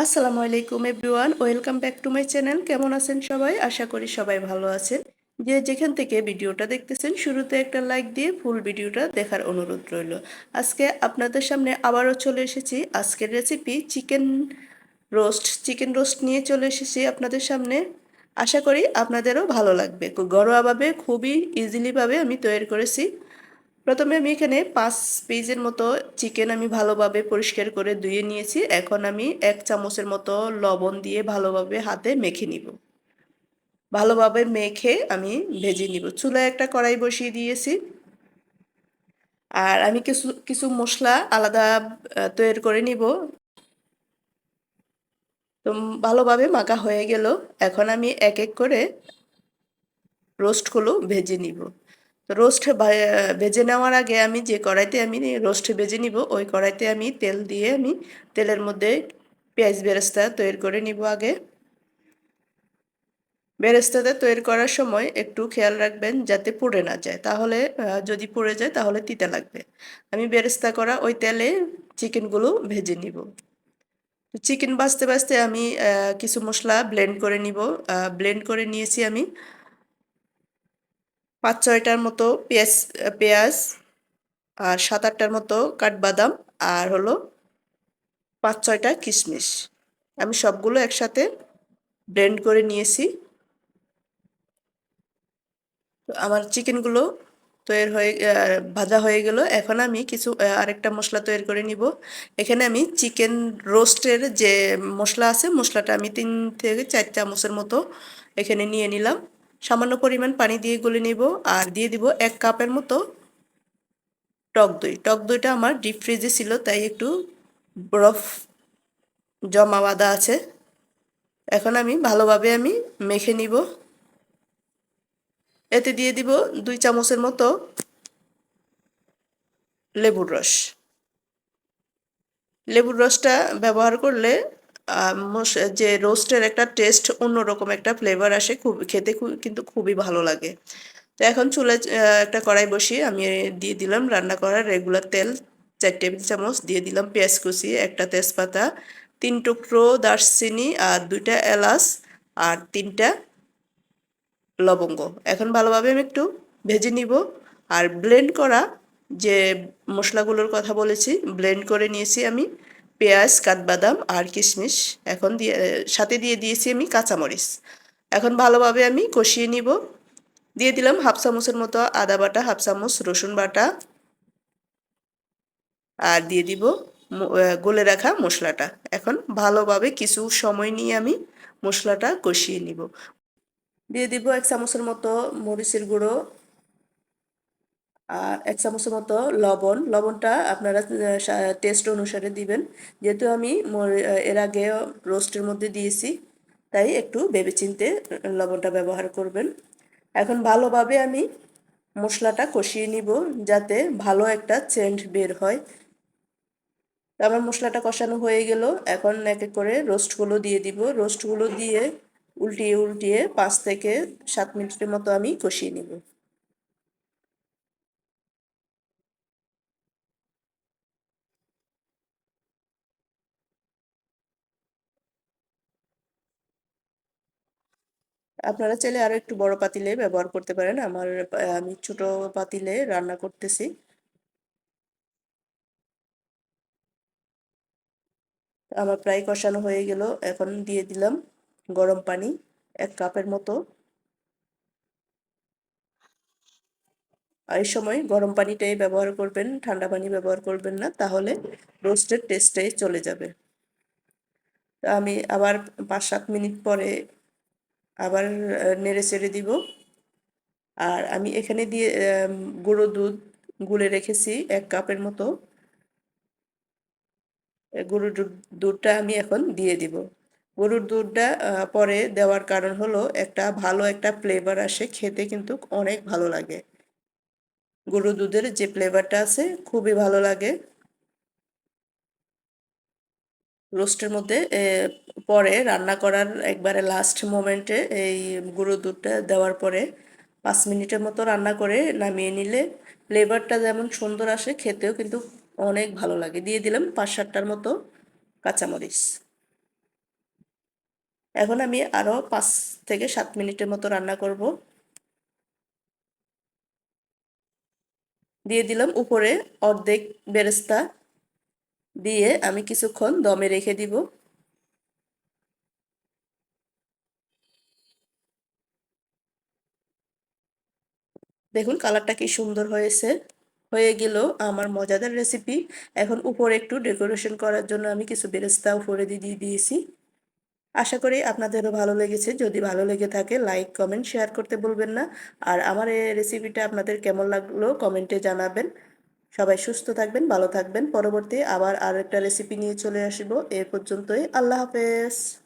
আসসালামু আলাইকুম everyone, welcome back to my channel. কেমন আছেন সবাই? আশা করি সবাই ভালো আছেন। যে যেখান থেকে ভিডিওটা দেখতেছেন, শুরুতে একটা লাইক দিয়ে ফুল ভিডিওটা দেখার অনুরোধ রইল। আজকে আপনাদের সামনে আবারও চলে এসেছি। আজকের recipe chicken roast chicken roast নিয়ে চলে এসেছি আপনাদের সামনে। আশা করি আপনাদেরও ভালো লাগবে। ঘরোয়াভাবে খুবই ইজিলিভাবে আমি তৈরি করেছি। প্রথমে আমি এখানে পাঁচ পিসের মতো চিকেন আমি ভালোভাবে পরিষ্কার করে ধুয়ে নিয়েছি। এখন আমি এক চামচের মতো লবণ দিয়ে ভালোভাবে হাতে মেখে নিব। ভালোভাবে মেখে আমি ভেজে নিব। চুলায় একটা কড়াই বসিয়ে দিয়েছি। আর আমি কিছু কিছু মশলা আলাদা তৈরি করে নিব। তো ভালোভাবে মাখা হয়ে গেল। এখন আমি এক এক করে রোস্টগুলো ভেজে নিব। রোস্ট ভেজে নেওয়ার আগে আমি যে কড়াইতে আমি রোস্ট ভেজে নিব, ওই কড়াইতে আমি তেল দিয়ে আমি তেলের মধ্যে পেঁয়াজ বেরেস্তা তৈরি করে নিব আগে। বেরেস্তাটা তৈরি করার সময় একটু খেয়াল রাখবেন যাতে পুড়ে না যায়। তাহলে যদি পুড়ে যায় তাহলে তিতা লাগবে। আমি বেরেস্তা করা ওই তেলে চিকেনগুলো ভেজে নিব। চিকেন বাছতে বাছতে আমি কিছু মশলা ব্লেন্ড করে নিব। ব্লেন্ড করে নিয়েছি আমি পাঁচ ছয়টার মতো পেঁয়াজ পেঁয়াজ আর সাত আটটার মতো কাঠবাদাম আর হলো পাঁচ ছয়টা কিশমিশ। আমি সবগুলো একসাথে ব্লেন্ড করে নিয়েছি। আমার চিকেনগুলো তৈরি হয়ে ভাজা হয়ে গেল। এখন আমি কিছু আরেকটা মশলা তৈরি করে নিব। এখানে আমি চিকেন রোস্টের যে মশলা আছে, মশলাটা আমি তিন থেকে চার চামচের মতো এখানে নিয়ে নিলাম। সামান্য পরিমাণ পানি দিয়ে গুলে নিব আর দিয়ে দিব এক কাপের মতো টক দই। টক দইটা আমার ডিপ ফ্রিজে ছিল, তাই একটু বরফ, জমা বাঁধা আছে। এখন আমি ভালোভাবে আমি মেখে নিব। এতে দিয়ে দিব দুই চামচের মতো লেবুর রস। লেবুর রসটা ব্যবহার করলে যে রোস্টের একটা টেস্ট অন্যরকম একটা ফ্লেভার আসে, খুব খেতে কিন্তু খুবই ভালো লাগে। তো এখন চুলে একটা কড়াই বসিয়ে আমি দিয়ে দিলাম রান্না করার রেগুলার তেল, চার টেবিল চামচ, দিয়ে দিলাম পেঁয়াজ কুচি, একটা তেজপাতা, তিন টুকরো দারচিনি আর দুইটা এলাচ আর তিনটা লবঙ্গ। এখন ভালোভাবে আমি একটু ভেজে নিব আর ব্লেন্ড করা যে মশলাগুলোর কথা বলেছি ব্লেন্ড করে নিয়েছি আমি। পেঁয়াজ, কাঠবাদাম আর কিশমিশ। এখন দিয়ে সাথে দিয়ে দিয়েছি আমি কাঁচামরিচ। এখন ভালোভাবে আমি কষিয়ে নিব। দিয়ে দিলাম হাফ চামচের মতো আদা বাটা, হাফ চামচ রসুন বাটা। আর দিয়ে দিব গলে রাখা মশলাটা। এখন ভালোভাবে কিছু সময় নিয়ে আমি মশলাটা কষিয়ে নিব। দিয়ে দিব এক চামচের মতো মরিচের গুঁড়ো। আর এক চামচের মতো লবণ, লবণটা আপনারা টেস্ট অনুসারে দিবেন। যেহেতু আমি এর আগে রোস্টের মধ্যে দিয়েছি, তাই একটু ভেবে চিনতে লবণটা ব্যবহার করবেন। এখন ভালোভাবে আমি মশলাটা কষিয়ে নিব, যাতে ভালো একটা চেন্ট বের হয়। আমার মশলাটা কষানো হয়ে গেল। এখন এক এক করে রোস্টগুলো দিয়ে দিব। রোস্টগুলো দিয়ে উল্টিয়ে উল্টিয়ে পাঁচ থেকে সাত মিনিটের মতো আমি কষিয়ে নিব। আপনারা চাইলে আরও একটু বড় পাতিলে ব্যবহার করতে পারেন। আমার আমি ছোট পাতিলে রান্না করতেছি। আমার প্রায় কষানো হয়ে গেল। এখন দিয়ে দিলাম গরম পানি এক কাপের মতো। এই সময় গরম পানিটাই ব্যবহার করবেন, ঠান্ডা পানি ব্যবহার করবেন না, তাহলে রোস্টের টেস্টটাই চলে যাবে। আমি আবার পাঁচ সাত মিনিট পরে আবার নেড়ে চেড়ে দিব। আর আমি এখানে দিয়ে গুঁড়ো দুধ গুলে রেখেছি এক কাপের মতো। গরুর দুধটা আমি এখন দিয়ে দিব। গরুর দুধটা পরে দেওয়ার কারণ হলো একটা ভালো একটা ফ্লেভার আসে, খেতে কিন্তু অনেক ভালো লাগে। গরুর দুধের যে ফ্লেভারটা আছে, খুবই ভালো লাগে। রোস্টের মধ্যে পরে রান্না করার একবারে লাস্ট মোমেন্টে এই গুঁড়ো দুধটা দেওয়ার পরে পাঁচ মিনিটের মতো রান্না করে নামিয়ে নিলে ফ্লেভারটা যেমন সুন্দর আসে, খেতেও কিন্তু অনেক ভালো লাগে। দিয়ে দিলাম পাঁচ সাতটার মতো কাঁচামরিচ। এখন আমি আরও পাঁচ থেকে সাত মিনিটের মতো রান্না করব। দিয়ে দিলাম উপরে অর্ধেক বেরেস্তা দিয়ে আমি কিছুক্ষণ দমে রেখে দিব। দেখুন কালারটা কি সুন্দর হয়েছে। হয়ে গেল আমার মজাদার রেসিপি। এখন উপরে একটু ডেকোরেশন করার জন্য আমি কিছু বেরেস্তা উপরে দিয়ে দিয়েছি। আশা করি আপনাদেরও ভালো লেগেছে। যদি ভালো লেগে থাকে, লাইক, কমেন্ট, শেয়ার করতে বলবেন না। আর আমার এই রেসিপিটা আপনাদের কেমন লাগল, কমেন্টে জানাবেন। সবাই সুস্থ থাকবেন, ভালো থাকবেন। পরবর্তী আবার আর একটা রেসিপি নিয়ে চলে আসব। এ পর্যন্তই, আল্লাহ হাফেজ।